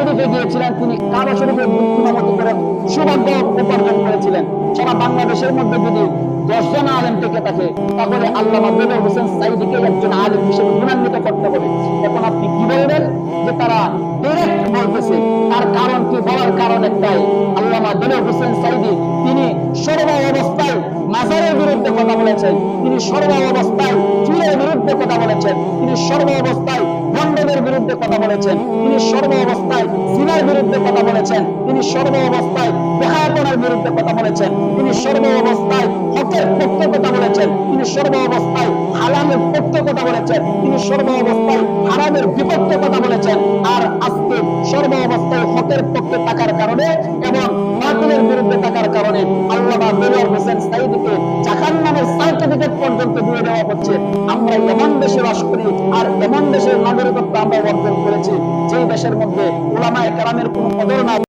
শরীফে গিয়েছিলেন তিনি। কাবা শরীফের ইমামতি করে সৌভাগ্য উপার্জন করেছিলেন। সারা বাংলাদেশের মধ্যে যদি দশজন আলেম থেকে থাকে, তাহলে আল্লামা বেলর হোসেন সাইদিকে একজন আলেম হিসেবে গুণান্বিত করতে হবে। এখন আপনি কি বলবেন? যে তারা ডিরেক্ট বলতেছে, তার কারণ কি বলার কারণ একটাই। আল্লামা বেলর হোসেন সাইদি, তিনি সর্ব অবস্থায় মাজারের বিরুদ্ধে কথা বলেছেন। তিনি সর্ব অবস্থায় চুলের বিরুদ্ধে কথা বলেছেন। তিনি সর্ব অবস্থায় বিরুদ্ধে কথা বলেছেন। তিনি সর্ব অবস্থায় সিনার বিরুদ্ধে কথা বলেছেন। তিনি সর্ব অবস্থায় দেখাপনার বিরুদ্ধে কথা বলেছেন। তিনি সর্ব অবস্থায় হকের পক্ষে কথা বলেছেন। তিনি সর্ব অবস্থায় হালালের পক্ষে কথা বলেছেন। তিনি সর্ব অবস্থায় হারামের বিপক্ষে কথা বলেছেন। আর আজকে সর্ব অবস্থায় হকের পক্ষে থাকার কারণে এবং বাতিলের বিরুদ্ধে থাকার কারণে আল্লাহ হোসেন সার্টিফিকেট দিয়ে দেওয়া হচ্ছে। আমরা এমন দেশে বাস করি আর এমন দেশের নাগরিকত্ব আমরা অর্জন করেছি, যেই দেশের মধ্যে ওলামায়ে কেরামের কোনো কদর নাই।